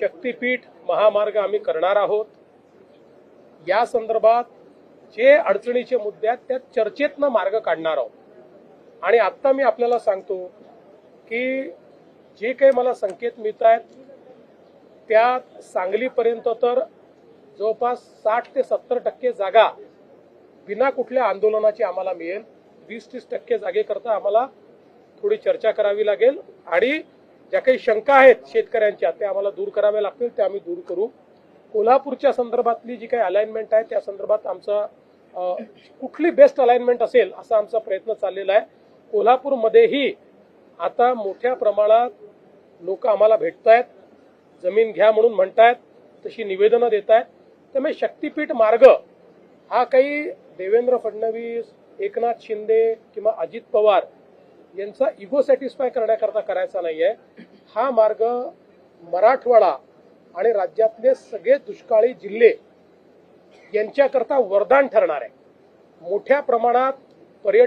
शक्तीपीठ महामार्ग आम्ही करणार आहोत. या संदर्भात जे अडचणीचे मुद्दे आहेत त्या चर्चेतनं मार्ग काढणार आहोत. आणि आत्ता मी आपल्याला सांगतो की जे काही मला संकेत मिळत आहेत त्यात सांगलीपर्यंत तर जवळपास साठ ते सत्तर टक्के जागा बिना कुठल्या आंदोलनाची आम्हाला मिळेल. वीस तीस टक्के जागेकरता आम्हाला थोडी चर्चा करावी लागेल. आणि ज्या काही शंका आहेत शेतकऱ्यांच्या त्या आम्हाला दूर कराव्या लागतील त्या आम्ही दूर करू. कोल्हापूरच्या संदर्भातली जी काही अलाइनमेंट आहे त्या संदर्भात आमचा कुठली बेस्ट अलाइनमेंट असेल असा आमचा प्रयत्न चाललेला आहे. कोल्हापूरमध्येही आता मोठ्या प्रमाणात लोक आम्हाला भेटत आहेत जमीन घ्या म्हणून म्हणतायत तशी निवेदनं देत आहेत त्यामुळे शक्तीपीठ मार्ग हा काही देवेंद्र फडणवीस एकनाथ शिंदे किंवा अजित पवार यांचा इगो सॅटिस्फाय करण्याकरता करायचा नाहीये. हा मार्ग मराठवाडा आणि राज्यातले सगळे दुष्काळी जिल्हे यांच्याकरता वरदान ठरणार आहे. मोठ्या प्रमाणात पर्यटन